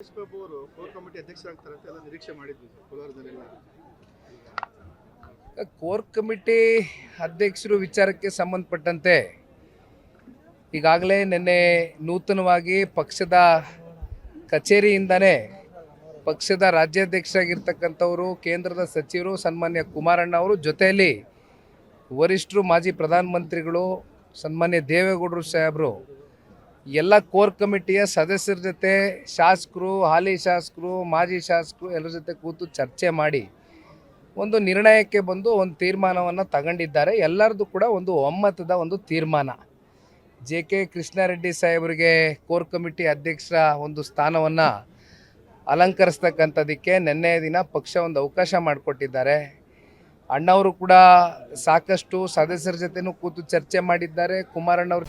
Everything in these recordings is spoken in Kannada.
ಸುರೇಶ್ ಕೋರ್ ಕಮಿಟಿ ಅಂತ ಎಲ್ಲ ನಿರೀಕ್ಷೆ ಮಾಡಿದ್ವಿ ಕೋಲಾರದಲ್ಲೆಲ್ಲ. ಕೋರ್ ಕಮಿಟಿ ಅಧ್ಯಕ್ಷರು ವಿಚಾರಕ್ಕೆ ಸಂಬಂಧಪಟ್ಟಂತೆ ಈಗಾಗಲೇ ನಿನ್ನೆ ನೂತನವಾಗಿ ಪಕ್ಷದ ಕಚೇರಿಯಿಂದನೇ ಪಕ್ಷದ ರಾಜ್ಯಾಧ್ಯಕ್ಷರಾಗಿರ್ತಕ್ಕಂಥವರು, ಕೇಂದ್ರದ ಸಚಿವರು ಸನ್ಮಾನ್ಯ ಕುಮಾರಣ್ಣ ಅವರು ಜೊತೆಯಲ್ಲಿ ವರಿಷ್ಠರು, ಮಾಜಿ ಪ್ರಧಾನಮಂತ್ರಿಗಳು, ಸನ್ಮಾನ್ಯ ದೇವೇಗೌಡರು ಸಾಹೇಬರು ಎಲ್ಲ ಕೋರ್ ಕಮಿಟಿಯ ಸದಸ್ಯರ ಜೊತೆ ಶಾಸಕರು, ಹಾಲಿ ಶಾಸಕರು, ಮಾಜಿ ಶಾಸಕರು ಎಲ್ಲರ ಜೊತೆ ಕೂತು ಚರ್ಚೆ ಮಾಡಿ ಒಂದು ನಿರ್ಣಯಕ್ಕೆ ಬಂದು ಒಂದು ತೀರ್ಮಾನವನ್ನು ತಗೊಂಡಿದ್ದಾರೆ. ಎಲ್ಲರದು ಕೂಡ ಒಂದು ಒಮ್ಮತದ ಒಂದು ತೀರ್ಮಾನ. ಜೆ ಕೆ ಕೃಷ್ಣಾರೆಡ್ಡಿ ಸಾಹೇಬರಿಗೆ ಕೋರ್ ಕಮಿಟಿ ಅಧ್ಯಕ್ಷರ ಒಂದು ಸ್ಥಾನವನ್ನು ಅಲಂಕರಿಸ್ತಕ್ಕಂಥದ್ದಕ್ಕೆ ನಿನ್ನೆ ದಿನ ಪಕ್ಷ ಒಂದು ಅವಕಾಶ ಮಾಡಿಕೊಟ್ಟಿದ್ದಾರೆ. ಅಣ್ಣವರು ಕೂಡ ಸಾಕಷ್ಟು ಸದಸ್ಯರ ಜೊತೆನೂ ಕೂತು ಚರ್ಚೆ ಮಾಡಿದ್ದಾರೆ. ಕುಮಾರಣ್ಣವರು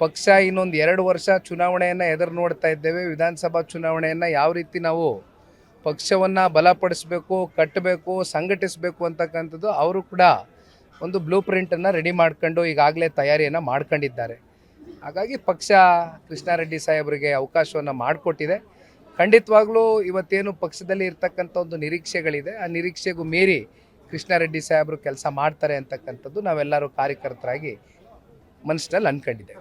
ಪಕ್ಷ ಇನ್ನೊಂದು ಎರಡು ವರ್ಷ ಚುನಾವಣೆಯನ್ನು ಎದುರು ನೋಡ್ತಾ ಇದ್ದೇವೆ. ವಿಧಾನಸಭಾ ಚುನಾವಣೆಯನ್ನು ಯಾವ ರೀತಿ ನಾವು ಪಕ್ಷವನ್ನು ಬಲಪಡಿಸಬೇಕು, ಕಟ್ಟಬೇಕು, ಸಂಘಟಿಸಬೇಕು ಅಂತಕ್ಕಂಥದ್ದು ಅವರು ಕೂಡ ಒಂದು ಬ್ಲೂ ಪ್ರಿಂಟನ್ನು ರೆಡಿ ಮಾಡ್ಕೊಂಡು ಈಗಾಗಲೇ ತಯಾರಿಯನ್ನು ಮಾಡ್ಕೊಂಡಿದ್ದಾರೆ. ಹಾಗಾಗಿ ಪಕ್ಷ ಕೃಷ್ಣಾರೆಡ್ಡಿ ಸಾಹೇಬರಿಗೆ ಅವಕಾಶವನ್ನು ಮಾಡಿಕೊಟ್ಟಿದೆ. ಖಂಡಿತವಾಗ್ಲೂ ಇವತ್ತೇನು ಪಕ್ಷದಲ್ಲಿ ಇರ್ತಕ್ಕಂಥ ಒಂದು ನಿರೀಕ್ಷೆಗಳಿದೆ. ಆ ನಿರೀಕ್ಷೆಗೂ ಮೀರಿ ಕೃಷ್ಣಾರೆಡ್ಡಿ ಸಾಹೇಬರು ಕೆಲಸ ಮಾಡ್ತಾರೆ ಅಂತಕ್ಕಂಥದ್ದು ನಾವೆಲ್ಲರೂ ಕಾರ್ಯಕರ್ತರಾಗಿ ಮನಸ್ಸಿನಲ್ಲಿ ಅನ್ಕೊಂಡಿದ್ದೇವೆ.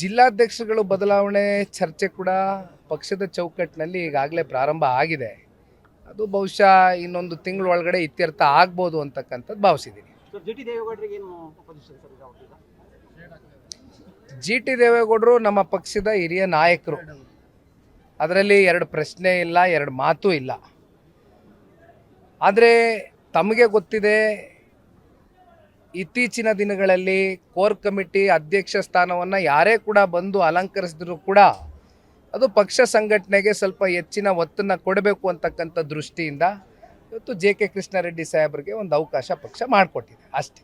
ಜಿಲ್ಲಾಧ್ಯಕ್ಷರುಗಳು ಬದಲಾವಣೆ ಚರ್ಚೆ ಕೂಡ ಪಕ್ಷದ ಚೌಕಟ್ಟಿನಲ್ಲಿ ಈಗಾಗಲೇ ಪ್ರಾರಂಭ ಆಗಿದೆ. ಅದು ಬಹುಶಃ ಇನ್ನೊಂದು ತಿಂಗಳ ಒಳಗಡೆ ಇತ್ಯರ್ಥ ಆಗ್ಬೋದು ಅಂತಕ್ಕಂಥದ್ದು ಭಾವಿಸಿದ್ದೀನಿ? ಜಿ ಟಿ ದೇವೇಗೌಡರು ನಮ್ಮ ಪಕ್ಷದ ಹಿರಿಯ ನಾಯಕರು. ಅದರಲ್ಲಿ ಎರಡು ಪ್ರಶ್ನೆ ಇಲ್ಲ ಎರಡು ಮಾತು ಇಲ್ಲ. ಆದರೆ ತಮಗೆ ಗೊತ್ತಿದೆ ಇತ್ತೀಚಿನ ದಿನಗಳಲ್ಲಿ ಕೋರ್ ಕಮಿಟಿ ಅಧ್ಯಕ್ಷ ಸ್ಥಾನವನ್ನು ಯಾರೇ ಕೂಡ ಬಂದು ಅಲಂಕರಿಸಿದ್ರು ಕೂಡ ಅದು ಪಕ್ಷ ಸಂಘಟನೆಗೆ ಸ್ವಲ್ಪ ಹೆಚ್ಚಿನ ಒತ್ತನ್ನು ಕೊಡಬೇಕು ಅಂತಕ್ಕಂಥ ದೃಷ್ಟಿಯಿಂದ ಇವತ್ತು ಜೆ ಕೆ ಕೃಷ್ಣಾರೆಡ್ಡಿ ಸಾಹೇಬರಿಗೆ ಒಂದು ಅವಕಾಶ ಪಕ್ಷ ಮಾಡಿಕೊಟ್ಟಿದೆ, ಅಷ್ಟೇ.